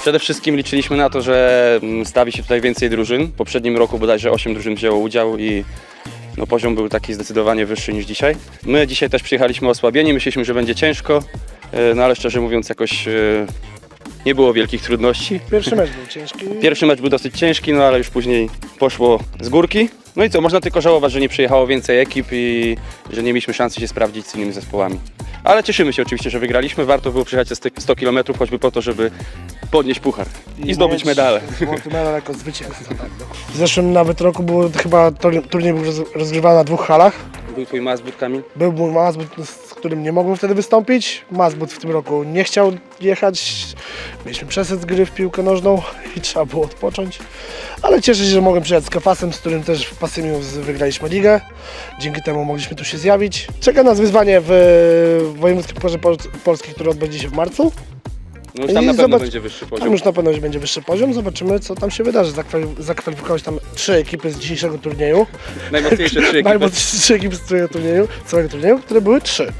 Przede wszystkim liczyliśmy na to, że mm, stawi się tutaj więcej drużyn. W poprzednim roku bodajże 8 drużyn wzięło udział i no, poziom był taki zdecydowanie wyższy niż dzisiaj. My dzisiaj też przyjechaliśmy osłabieni, myśleliśmy, że będzie ciężko, e, no ale szczerze mówiąc jakoś e, nie było wielkich trudności. Pierwszy mecz był ciężki. Pierwszy mecz był dosyć ciężki, no ale już później poszło z górki. No i co, można tylko żałować, że nie przyjechało więcej ekip i że nie mieliśmy szansy się sprawdzić z innymi zespołami. Ale cieszymy się oczywiście, że wygraliśmy. Warto było przyjechać te 100 km choćby po to, żeby podnieść puchar i zdobyć mieć medale. Złoty medal jako zwycięzca. Tak, no. W zeszłym nawet roku był, chyba tur- turniej był roz- rozgrywany na dwóch halach. Był twój mazbut Kamil? Był mój Mazbut, z którym nie mogłem wtedy wystąpić. Mazbut w tym roku nie chciał jechać. Mieliśmy przesyt z gry w piłkę nożną i trzeba było odpocząć. Ale cieszę się, że mogłem przyjechać z Kafasem, z którym też w Pasymiu z- wygraliśmy ligę. Dzięki temu mogliśmy tu się zjawić. Czeka nas wyzwanie w Wojewódzkim Pucharze Pol- Polskim, które odbędzie się w marcu. No już tam I na pewno będzie wyższy Tam poziom. już na pewno będzie wyższy poziom. Zobaczymy, co tam się wydarzy. Zakwal- Zakwalifikowały się tam trzy ekipy z dzisiejszego turnieju. Najmocniejsze trzy ekipy. Najmocniejsze trzy ekipy z całego turnieju, całego turnieju, które były trzy.